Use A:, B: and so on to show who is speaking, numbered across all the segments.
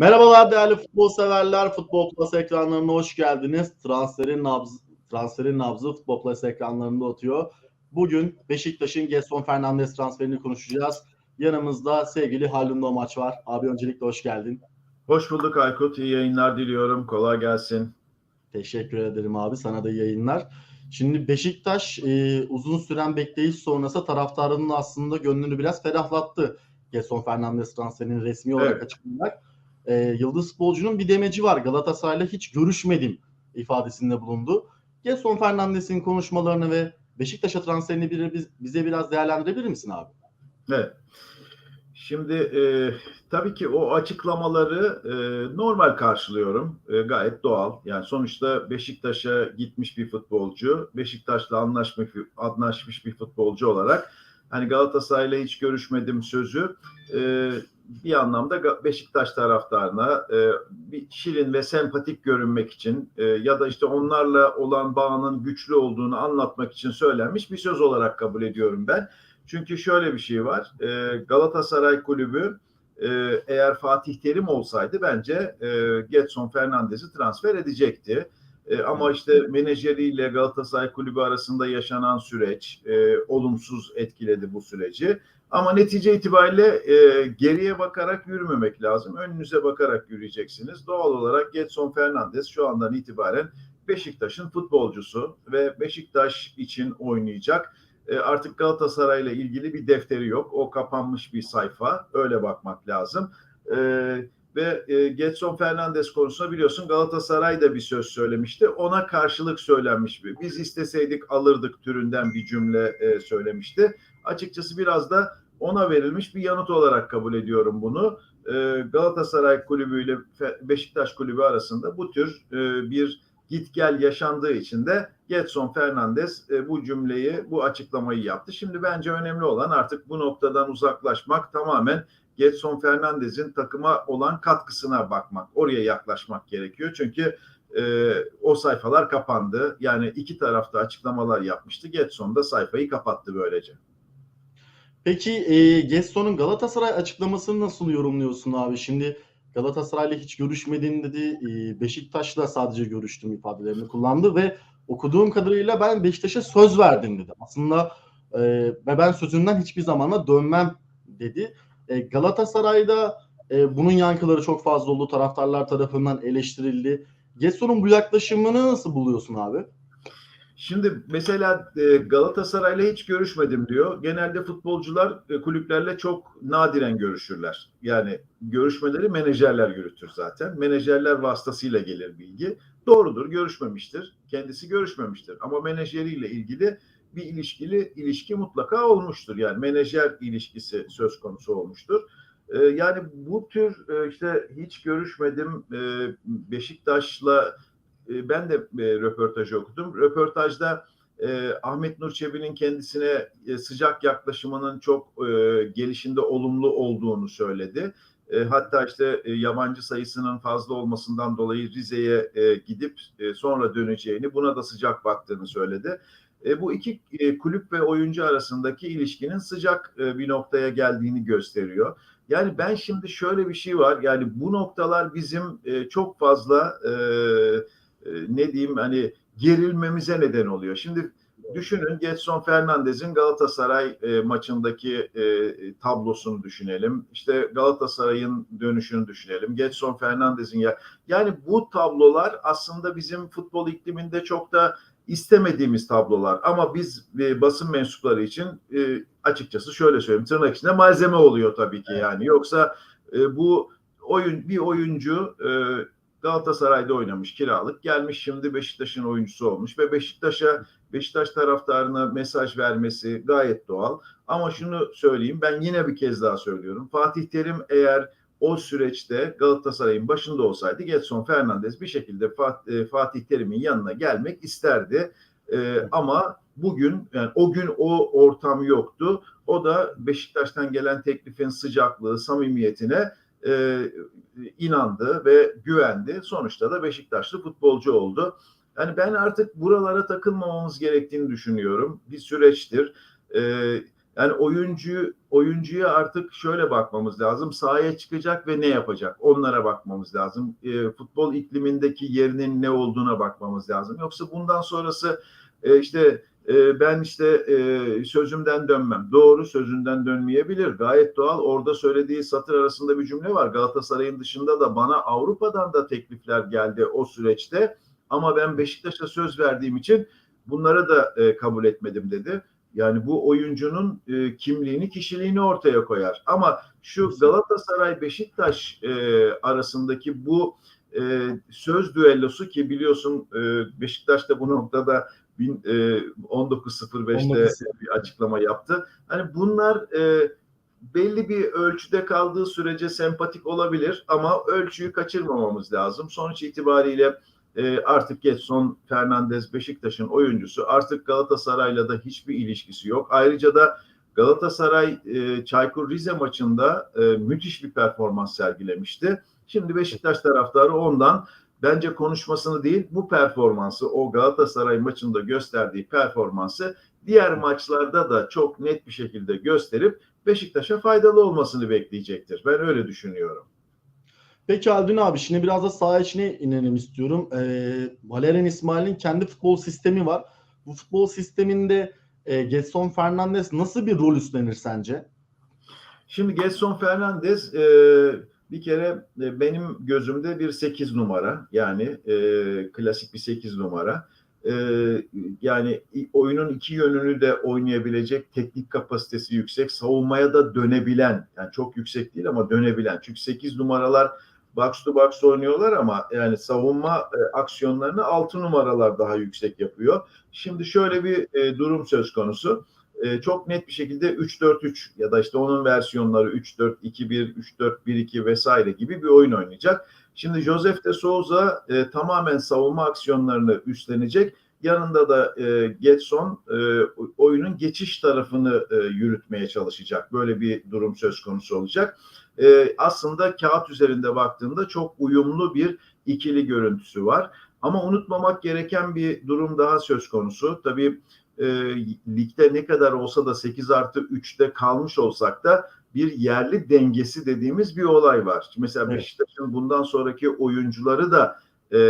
A: Merhabalar değerli futbol severler. Futbol Plus ekranlarına hoş geldiniz. Transferin nabzı, transferin nabzı Futbol Plus ekranlarında atıyor. Bugün Beşiktaş'ın Gerson Fernandes transferini konuşacağız. Yanımızda sevgili Haldun Domaç var. Abi öncelikle hoş geldin.
B: Hoş bulduk Aykut. İyi yayınlar diliyorum. Kolay gelsin.
A: Teşekkür ederim abi. Sana da iyi yayınlar. Şimdi Beşiktaş e, uzun süren bekleyiş sonrası taraftarının aslında gönlünü biraz ferahlattı. Gerson Fernandes transferinin resmi olarak
B: Evet.
A: açıklanarak. E, Yıldız futbolcunun bir demeci var. Galatasaray'la hiç görüşmedim ifadesinde bulundu. Gerson Fernandes'in konuşmalarını ve Beşiktaş'a transferini bir, biz- bize biraz değerlendirebilir misin abi?
B: Evet. Şimdi e, tabii ki o açıklamaları e, normal karşılıyorum. E, gayet doğal. Yani sonuçta Beşiktaş'a gitmiş bir futbolcu, Beşiktaş'la anlaşmış, anlaşmış bir futbolcu olarak hani Galatasaray'la hiç görüşmedim sözü e, bir anlamda Beşiktaş taraftarına e, bir şirin ve sempatik görünmek için e, ya da işte onlarla olan bağının güçlü olduğunu anlatmak için söylenmiş bir söz olarak kabul ediyorum ben. Çünkü şöyle bir şey var. E, Galatasaray kulübü e, eğer Fatih Terim olsaydı bence e, Getson Fernandez'i transfer edecekti. E, ama işte menajeriyle Galatasaray kulübü arasında yaşanan süreç e, olumsuz etkiledi bu süreci. Ama netice itibariyle e, geriye bakarak yürümemek lazım. Önünüze bakarak yürüyeceksiniz. Doğal olarak Getson Fernandez şu andan itibaren Beşiktaş'ın futbolcusu ve Beşiktaş için oynayacak. E, artık Galatasaray'la ilgili bir defteri yok. O kapanmış bir sayfa. Öyle bakmak lazım. E, ve e, Getson Fernandes konusunda biliyorsun Galatasaray da bir söz söylemişti. Ona karşılık söylenmiş bir. Biz isteseydik alırdık türünden bir cümle e, söylemişti. Açıkçası biraz da ona verilmiş bir yanıt olarak kabul ediyorum bunu. E, Galatasaray kulübü ile Beşiktaş kulübü arasında bu tür e, bir git gel yaşandığı için de Getson Fernandes e, bu cümleyi, bu açıklamayı yaptı. Şimdi bence önemli olan artık bu noktadan uzaklaşmak tamamen Getson Fernandez'in takıma olan katkısına bakmak. Oraya yaklaşmak gerekiyor. Çünkü e, o sayfalar kapandı. Yani iki tarafta açıklamalar yapmıştı. Getson da sayfayı kapattı böylece.
A: Peki e, Gesson'un Galatasaray açıklamasını nasıl yorumluyorsun abi? Şimdi Galatasaray'la hiç görüşmedim dedi. E, Beşiktaş'la sadece görüştüm ifadelerini kullandı ve okuduğum kadarıyla ben Beşiktaş'a söz verdim dedi. Aslında e, ve ben sözümden hiçbir zamana dönmem dedi. E, Galatasaray'da e, bunun yankıları çok fazla oldu. Taraftarlar tarafından eleştirildi. Gesson'un bu yaklaşımını nasıl buluyorsun abi?
B: Şimdi mesela e, Galatasaray'la hiç görüşmedim diyor. Genelde futbolcular e, kulüplerle çok nadiren görüşürler. Yani görüşmeleri menajerler yürütür zaten. Menajerler vasıtasıyla gelir bilgi. Doğrudur, görüşmemiştir. Kendisi görüşmemiştir. Ama menajeriyle ilgili bir ilişkili ilişki mutlaka olmuştur. Yani menajer ilişkisi söz konusu olmuştur. E, yani bu tür işte hiç görüşmedim Beşiktaş'la e, ben de e, röportajı okudum. Röportajda e, Ahmet Nur Çebi'nin kendisine e, sıcak yaklaşımının çok e, gelişinde olumlu olduğunu söyledi. E, hatta işte e, yabancı sayısının fazla olmasından dolayı Rize'ye e, gidip e, sonra döneceğini, buna da sıcak baktığını söyledi. E, bu iki e, kulüp ve oyuncu arasındaki ilişkinin sıcak e, bir noktaya geldiğini gösteriyor. Yani ben şimdi şöyle bir şey var. Yani bu noktalar bizim e, çok fazla e, e, ne diyeyim hani gerilmemize neden oluyor. Şimdi düşünün Getson Fernandez'in Galatasaray e, maçındaki e, tablosunu düşünelim. İşte Galatasaray'ın dönüşünü düşünelim. Getson Fernandez'in ya yani bu tablolar aslında bizim futbol ikliminde çok da istemediğimiz tablolar ama biz e, basın mensupları için e, açıkçası şöyle söyleyeyim tırnak içinde malzeme oluyor tabii ki yani yoksa e, bu oyun bir oyuncu e, Galatasaray'da oynamış kiralık. Gelmiş şimdi Beşiktaş'ın oyuncusu olmuş ve Beşiktaş'a Beşiktaş taraftarına mesaj vermesi gayet doğal. Ama şunu söyleyeyim ben yine bir kez daha söylüyorum. Fatih Terim eğer o süreçte Galatasaray'ın başında olsaydı Getson Fernandez bir şekilde e, Fatih Terim'in yanına gelmek isterdi. Ee, ama bugün yani o gün o ortam yoktu. O da Beşiktaş'tan gelen teklifin sıcaklığı, samimiyetine e, inandı ve güvendi. Sonuçta da Beşiktaşlı futbolcu oldu. Yani ben artık buralara takılmamamız gerektiğini düşünüyorum. Bir süreçtir. Ee, yani oyuncu oyuncuya artık şöyle bakmamız lazım. Sahaya çıkacak ve ne yapacak? Onlara bakmamız lazım. E, futbol iklimindeki yerinin ne olduğuna bakmamız lazım. Yoksa bundan sonrası e, işte e, ben işte e, sözümden dönmem. Doğru sözünden dönmeyebilir. Gayet doğal. Orada söylediği satır arasında bir cümle var. Galatasaray'ın dışında da bana Avrupa'dan da teklifler geldi o süreçte. Ama ben Beşiktaş'a söz verdiğim için bunları da e, kabul etmedim dedi. Yani bu oyuncunun e, kimliğini, kişiliğini ortaya koyar. Ama şu Galatasaray Beşiktaş e, arasındaki bu e, söz düellosu ki biliyorsun e, Beşiktaş da bu noktada 19.05'te
A: 19.05.
B: bir açıklama yaptı. Hani bunlar e, belli bir ölçüde kaldığı sürece sempatik olabilir ama ölçüyü kaçırmamamız lazım. Sonuç itibariyle e, artık Getson Fernandez Beşiktaş'ın oyuncusu. Artık Galatasaray'la da hiçbir ilişkisi yok. Ayrıca da Galatasaray e, Çaykur Rize maçında e, müthiş bir performans sergilemişti. Şimdi Beşiktaş taraftarı ondan bence konuşmasını değil bu performansı o Galatasaray maçında gösterdiği performansı diğer maçlarda da çok net bir şekilde gösterip Beşiktaş'a faydalı olmasını bekleyecektir. Ben öyle düşünüyorum.
A: Peki Aldın abi şimdi biraz da saha içine inelim istiyorum. Ee, Valerian İsmail'in kendi futbol sistemi var. Bu futbol sisteminde e, Getson Fernandes nasıl bir rol üstlenir sence?
B: Şimdi Gelson Fernandez e, bir kere e, benim gözümde bir 8 numara yani e, klasik bir 8 numara. E, yani oyunun iki yönünü de oynayabilecek teknik kapasitesi yüksek, savunmaya da dönebilen yani çok yüksek değil ama dönebilen. Çünkü 8 numaralar box to box oynuyorlar ama yani savunma e, aksiyonlarını 6 numaralar daha yüksek yapıyor. Şimdi şöyle bir e, durum söz konusu e, çok net bir şekilde 3-4-3 ya da işte onun versiyonları 3-4-2-1, 3-4-1-2 vesaire gibi bir oyun oynayacak. Şimdi Josef de Souza e, tamamen savunma aksiyonlarını üstlenecek. Yanında da e, Getson e, oyunun geçiş tarafını e, yürütmeye çalışacak. Böyle bir durum söz konusu olacak. E, aslında kağıt üzerinde baktığında çok uyumlu bir ikili görüntüsü var. Ama unutmamak gereken bir durum daha söz konusu. Tabii e, ligde ne kadar olsa da 8 artı 3'te kalmış olsak da bir yerli dengesi dediğimiz bir olay var. Mesela
A: Evet.
B: Beşiktaş'ın bundan sonraki oyuncuları da e,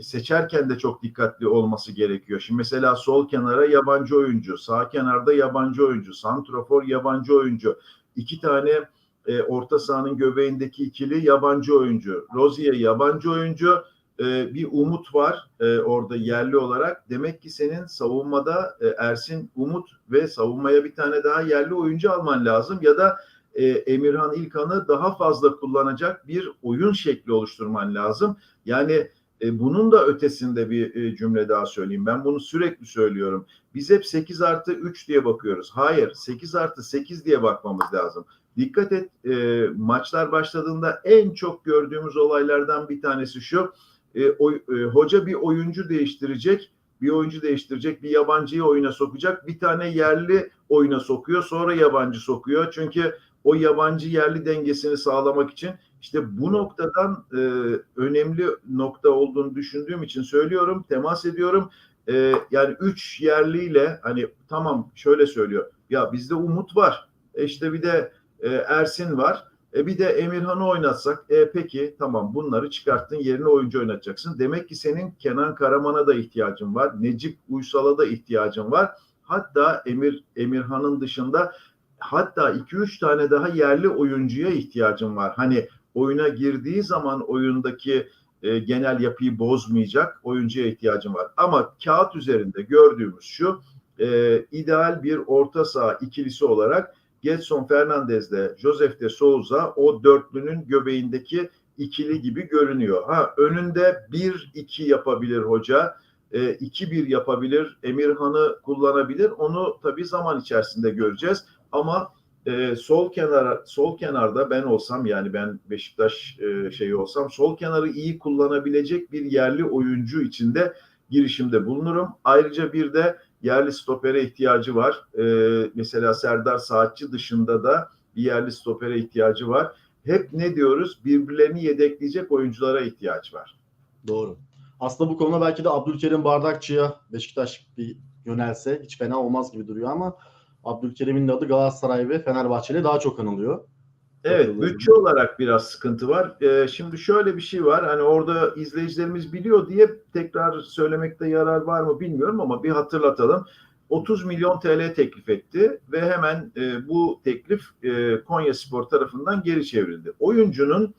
B: seçerken de çok dikkatli olması gerekiyor. Şimdi mesela sol kenara yabancı oyuncu, sağ kenarda yabancı oyuncu, santrofor yabancı oyuncu, iki tane e, orta sahanın göbeğindeki ikili yabancı oyuncu, Rozier yabancı oyuncu, e, bir umut var e, orada yerli olarak. Demek ki senin savunmada e, Ersin Umut ve savunmaya bir tane daha yerli oyuncu alman lazım ya da Emirhan İlkan'ı daha fazla kullanacak bir oyun şekli oluşturman lazım. Yani bunun da ötesinde bir cümle daha söyleyeyim. Ben bunu sürekli söylüyorum. Biz hep 8 artı 3 diye bakıyoruz. Hayır 8 artı 8 diye bakmamız lazım. Dikkat et maçlar başladığında en çok gördüğümüz olaylardan bir tanesi şu e, oy- e, hoca bir oyuncu değiştirecek, bir oyuncu değiştirecek, bir yabancıyı oyuna sokacak, bir tane yerli oyuna sokuyor, sonra yabancı sokuyor. Çünkü o yabancı yerli dengesini sağlamak için işte bu noktadan e, önemli nokta olduğunu düşündüğüm için söylüyorum, temas ediyorum. E, yani üç yerliyle hani tamam şöyle söylüyor. Ya bizde Umut var. E işte bir de e, Ersin var. E bir de Emirhan'ı oynatsak, e peki tamam bunları çıkarttın yerine oyuncu oynatacaksın. Demek ki senin Kenan Karaman'a da ihtiyacın var. Necip Uysal'a da ihtiyacın var. Hatta Emir Emirhan'ın dışında hatta 2-3 tane daha yerli oyuncuya ihtiyacın var. Hani oyuna girdiği zaman oyundaki e, genel yapıyı bozmayacak oyuncuya ihtiyacın var. Ama kağıt üzerinde gördüğümüz şu e, ideal bir orta saha ikilisi olarak Getson Fernandez'le Josef de Souza o dörtlünün göbeğindeki ikili gibi görünüyor. Ha önünde 1-2 yapabilir hoca. 2-1 yapabilir. Emirhan'ı kullanabilir. Onu tabii zaman içerisinde göreceğiz. Ama e, sol kenara sol kenarda ben olsam yani ben Beşiktaş e, şeyi olsam sol kenarı iyi kullanabilecek bir yerli oyuncu içinde girişimde bulunurum. Ayrıca bir de yerli stopere ihtiyacı var. Ee, mesela Serdar Saatçı dışında da bir yerli stopere ihtiyacı var. Hep ne diyoruz? Birbirlerini yedekleyecek oyunculara ihtiyaç var.
A: Doğru. Aslında bu konuda belki de Abdülkerim Bardakçı'ya Beşiktaş bir yönelse hiç fena olmaz gibi duruyor ama Abdülkerim'in adı Galatasaray ve Fenerbahçe ile daha çok anılıyor.
B: Evet, bütçe olarak biraz sıkıntı var. Ee, şimdi şöyle bir şey var. Hani orada izleyicilerimiz biliyor diye tekrar söylemekte yarar var mı bilmiyorum ama bir hatırlatalım. 30 milyon TL teklif etti ve hemen e, bu teklif e, Konya Spor tarafından geri çevrildi. Oyuncunun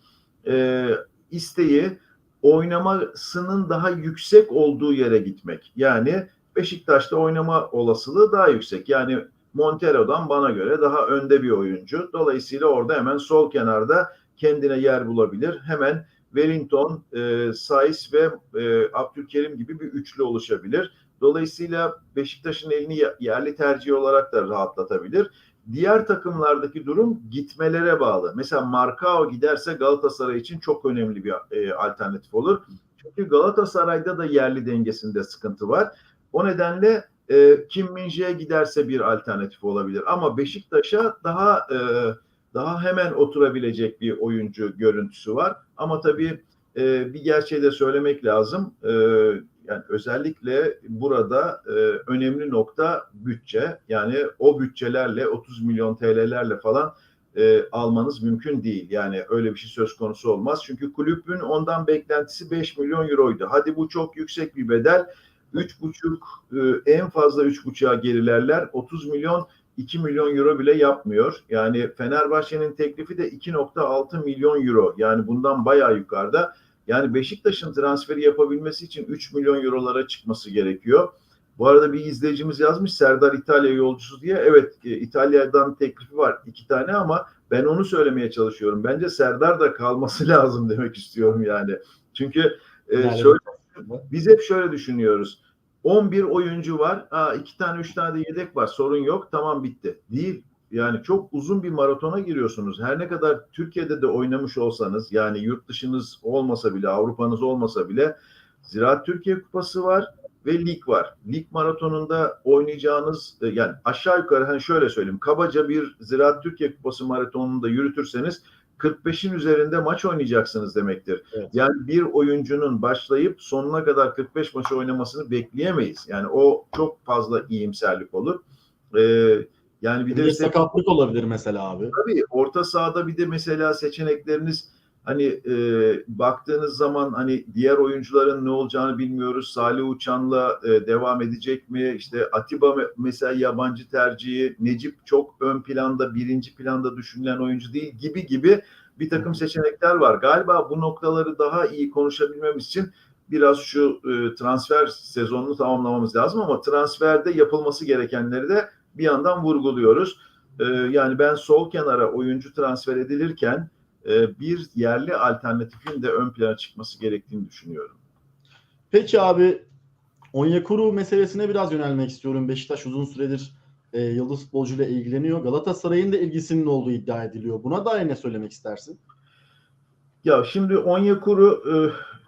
B: e, isteği oynamasının daha yüksek olduğu yere gitmek. Yani Beşiktaş'ta oynama olasılığı daha yüksek. Yani Montero'dan bana göre daha önde bir oyuncu. Dolayısıyla orada hemen sol kenarda kendine yer bulabilir. Hemen Wellington, e, Saiz ve e, Abdülkerim gibi bir üçlü oluşabilir. Dolayısıyla Beşiktaş'ın elini ye- yerli tercih olarak da rahatlatabilir. Diğer takımlardaki durum gitmelere bağlı. Mesela Markao giderse Galatasaray için çok önemli bir e, alternatif olur. Çünkü Galatasaray'da da yerli dengesinde sıkıntı var. O nedenle e, Kim Min-jae giderse bir alternatif olabilir. Ama Beşiktaş'a daha e, daha hemen oturabilecek bir oyuncu görüntüsü var. Ama tabii e, bir gerçeği de söylemek lazım. E, yani özellikle burada e, önemli nokta bütçe. Yani o bütçelerle 30 milyon TL'lerle falan e, almanız mümkün değil. Yani öyle bir şey söz konusu olmaz. Çünkü kulübün ondan beklentisi 5 milyon euroydu. Hadi bu çok yüksek bir bedel. 3,5 e, en fazla 3,5'a gerilerler. 30 milyon 2 milyon euro bile yapmıyor. Yani Fenerbahçe'nin teklifi de 2.6 milyon euro. Yani bundan bayağı yukarıda. Yani Beşiktaş'ın transferi yapabilmesi için 3 milyon eurolara çıkması gerekiyor. Bu arada bir izleyicimiz yazmış Serdar İtalya yolcusu diye. Evet e, İtalya'dan teklifi var iki tane ama ben onu söylemeye çalışıyorum. Bence Serdar da kalması lazım demek istiyorum yani. Çünkü e,
A: Yani-
B: şöyle biz hep şöyle düşünüyoruz. 11 oyuncu var. Aa, iki tane üç tane de yedek var. Sorun yok. Tamam bitti. Değil. Yani çok uzun bir maratona giriyorsunuz. Her ne kadar Türkiye'de de oynamış olsanız yani yurt dışınız olmasa bile Avrupa'nız olmasa bile Ziraat Türkiye Kupası var ve lig var. Lig maratonunda oynayacağınız e, yani aşağı yukarı hani şöyle söyleyeyim kabaca bir Ziraat Türkiye Kupası maratonunda yürütürseniz 45'in üzerinde maç oynayacaksınız demektir.
A: Evet.
B: Yani bir oyuncunun başlayıp sonuna kadar 45 maçı oynamasını bekleyemeyiz. Yani o çok fazla iyimserlik olur. Ee, yani bir
A: Bir
B: de
A: de sakatlık olabilir mesela abi.
B: Tabii orta sahada bir de mesela seçenekleriniz hani e, baktığınız zaman hani diğer oyuncuların ne olacağını bilmiyoruz. Salih Uçan'la e, devam edecek mi? İşte Atiba me- mesela yabancı tercihi, Necip çok ön planda, birinci planda düşünülen oyuncu değil gibi gibi bir takım seçenekler var. Galiba bu noktaları daha iyi konuşabilmemiz için biraz şu e, transfer sezonunu tamamlamamız lazım ama transferde yapılması gerekenleri de bir yandan vurguluyoruz. Ee, yani ben sol kenara oyuncu transfer edilirken e, bir yerli alternatifin de ön plana çıkması gerektiğini düşünüyorum.
A: Peki abi Onyekuru meselesine biraz yönelmek istiyorum. Beşiktaş uzun süredir e, yıldız futbolcuyla ilgileniyor. Galatasaray'ın da ilgisinin olduğu iddia ediliyor. Buna dair ne söylemek istersin?
B: Ya şimdi Onyekuru e,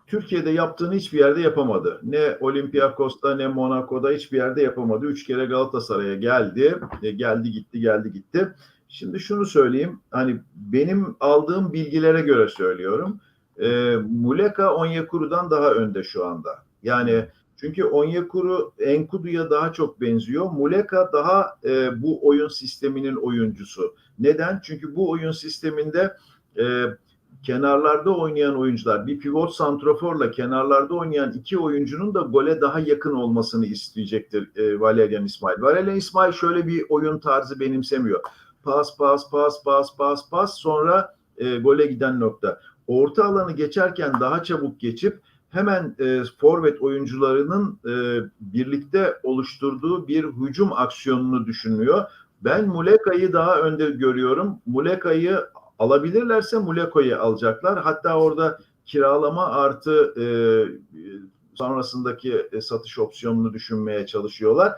B: Türkiye'de yaptığını hiçbir yerde yapamadı. Ne Olympiakos'ta ne Monaco'da hiçbir yerde yapamadı. Üç kere Galatasaray'a geldi. E, geldi gitti geldi gitti. Şimdi şunu söyleyeyim. Hani benim aldığım bilgilere göre söylüyorum. E, Muleka Onyekuru'dan daha önde şu anda. Yani çünkü Onyekuru Enkudu'ya daha çok benziyor. Muleka daha e, bu oyun sisteminin oyuncusu. Neden? Çünkü bu oyun sisteminde e, kenarlarda oynayan oyuncular, bir pivot santroforla kenarlarda oynayan iki oyuncunun da gole daha yakın olmasını isteyecektir e, Valerian İsmail. Valerian İsmail şöyle bir oyun tarzı benimsemiyor. Pas, pas, pas, pas, pas, pas sonra e, gole giden nokta. Orta alanı geçerken daha çabuk geçip hemen e, forvet oyuncularının e, birlikte oluşturduğu bir hücum aksiyonunu düşünüyor. Ben Muleka'yı daha önde görüyorum. Muleka'yı alabilirlerse Muleka'yı alacaklar. Hatta orada kiralama artı e, sonrasındaki e, satış opsiyonunu düşünmeye çalışıyorlar.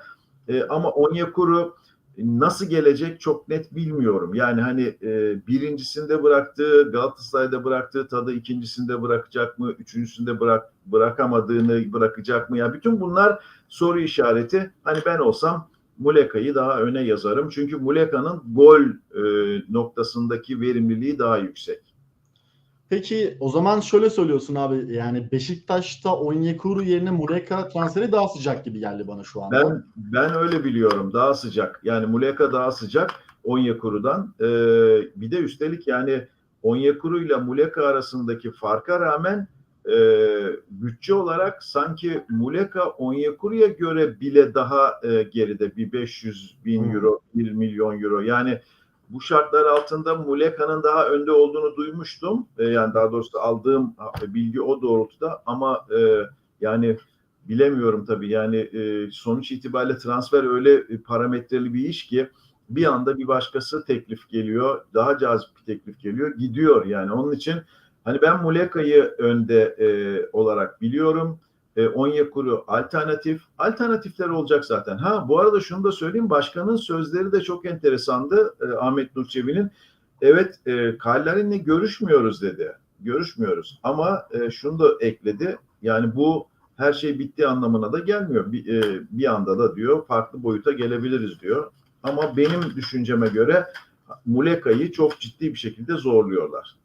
B: E, ama Onyekuru nasıl gelecek çok net bilmiyorum. Yani hani e, birincisinde bıraktığı Galatasaray'da bıraktığı tadı ikincisinde bırakacak mı? Üçüncüsünde bırak bırakamadığını bırakacak mı? Ya bütün bunlar soru işareti. Hani ben olsam Muleka'yı daha öne yazarım. Çünkü Muleka'nın gol e, noktasındaki verimliliği daha yüksek.
A: Peki o zaman şöyle söylüyorsun abi yani Beşiktaş'ta Onyekuru yerine Muleka transferi daha sıcak gibi geldi bana şu anda.
B: Ben ben öyle biliyorum. Daha sıcak. Yani Muleka daha sıcak Onyekuru'dan. Ee, bir de üstelik yani Onyekuru ile Muleka arasındaki farka rağmen e, bütçe olarak sanki Muleka Onyekuru'ya göre bile daha e, geride bir 500 bin
A: Hmm.
B: euro, 1 milyon euro. Yani bu şartlar altında Muleka'nın daha önde olduğunu duymuştum. E, yani daha doğrusu aldığım bilgi o doğrultuda ama e, yani bilemiyorum tabii. Yani e, sonuç itibariyle transfer öyle e, parametreli bir iş ki bir anda bir başkası teklif geliyor. Daha cazip bir teklif geliyor. Gidiyor yani. Onun için hani ben Muleka'yı önde e, olarak biliyorum. E, Onyekuru alternatif. Alternatifler olacak zaten. Ha bu arada şunu da söyleyeyim. Başkanın sözleri de çok enteresandı. E, Ahmet Nurçevi'nin. Evet e, Kallarin'le görüşmüyoruz dedi. Görüşmüyoruz. Ama e, şunu da ekledi. Yani bu her şey bittiği anlamına da gelmiyor. Bir, e, bir anda da diyor farklı boyuta gelebiliriz diyor. Ama benim düşünceme göre Muleka'yı çok ciddi bir şekilde zorluyorlar.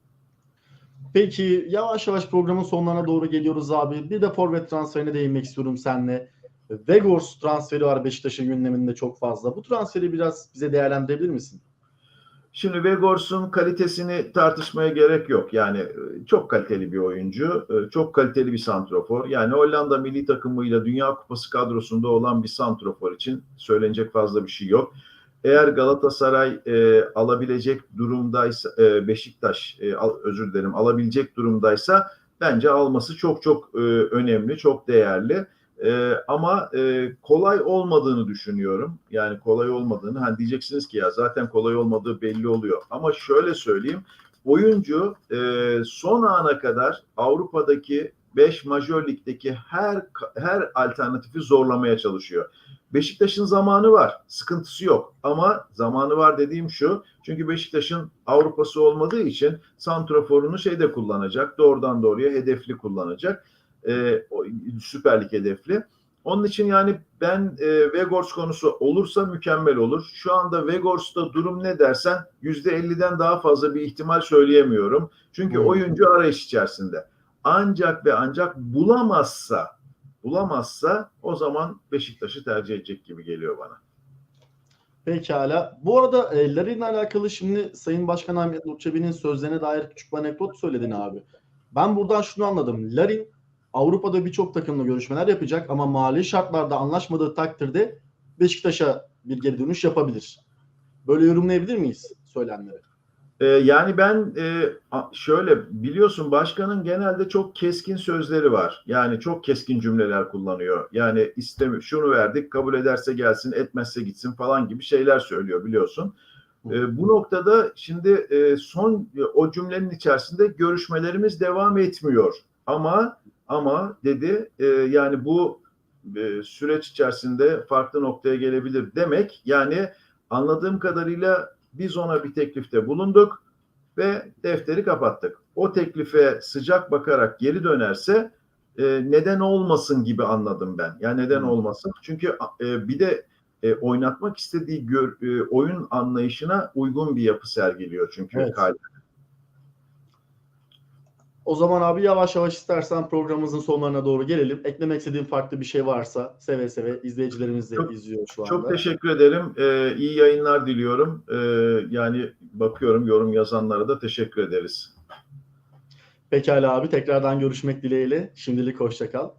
A: Peki yavaş yavaş programın sonlarına doğru geliyoruz abi. Bir de forvet transferine değinmek istiyorum seninle. Vegors transferi var Beşiktaş'ın gündeminde çok fazla. Bu transferi biraz bize değerlendirebilir misin?
B: Şimdi Vegors'un kalitesini tartışmaya gerek yok. Yani e, çok kaliteli bir oyuncu, e, çok kaliteli bir santrofor. Yani Hollanda milli takımıyla Dünya Kupası kadrosunda olan bir santrofor için söylenecek fazla bir şey yok. Eğer Galatasaray e, alabilecek durumdaysa, e, Beşiktaş e, al, özür dilerim alabilecek durumdaysa bence alması çok çok e, önemli, çok değerli. E, ama e, kolay olmadığını düşünüyorum. Yani kolay olmadığını. Hani diyeceksiniz ki ya zaten kolay olmadığı belli oluyor. Ama şöyle söyleyeyim. Oyuncu e, son ana kadar Avrupa'daki 5 majör ligdeki her her alternatifi zorlamaya çalışıyor. Beşiktaş'ın zamanı var. Sıkıntısı yok. Ama zamanı var dediğim şu. Çünkü Beşiktaş'ın Avrupa'sı olmadığı için santraforunu şeyde kullanacak. Doğrudan doğruya hedefli kullanacak e, Süper Lig hedefli. Onun için yani ben e, Vegors konusu olursa mükemmel olur. Şu anda Vegors'ta durum ne dersen %50'den daha fazla bir ihtimal söyleyemiyorum. Çünkü
A: Hmm.
B: oyuncu arayış içerisinde. Ancak ve ancak bulamazsa bulamazsa o zaman Beşiktaş'ı tercih edecek gibi geliyor bana.
A: Pekala. Bu arada e, Larin'le alakalı şimdi Sayın Başkan Ahmet Nurçebi'nin sözlerine dair küçük bir anekdot söyledin abi. Ben buradan şunu anladım. Larin Avrupa'da birçok takımla görüşmeler yapacak ama mali şartlarda anlaşmadığı takdirde Beşiktaş'a bir geri dönüş yapabilir. Böyle yorumlayabilir miyiz söylenleri?
B: Ee, yani ben e, şöyle biliyorsun başkanın genelde çok keskin sözleri var. Yani çok keskin cümleler kullanıyor. Yani istemi şunu verdik kabul ederse gelsin etmezse gitsin falan gibi şeyler söylüyor biliyorsun. Ee, bu noktada şimdi e, son e, o cümlenin içerisinde görüşmelerimiz devam etmiyor. Ama ama dedi e, yani bu e, süreç içerisinde farklı noktaya gelebilir demek. Yani anladığım kadarıyla biz ona bir teklifte bulunduk ve defteri kapattık. O teklife sıcak bakarak geri dönerse e, neden olmasın gibi anladım ben. Yani neden olmasın? Çünkü e, bir de e, oynatmak istediği gör, e, oyun anlayışına uygun bir yapı sergiliyor çünkü
A: Evet.
B: Kal-
A: O zaman abi yavaş yavaş istersen programımızın sonlarına doğru gelelim. Eklemek istediğin farklı bir şey varsa seve seve izleyicilerimiz de
B: Çok-
A: izliyor şu anda.
B: Çok teşekkür ederim. E, iyi yayınlar diliyorum. E, yani bakıyorum yorum yazanlara da teşekkür ederiz.
A: Pekala abi tekrardan görüşmek dileğiyle. Şimdilik hoşça kal.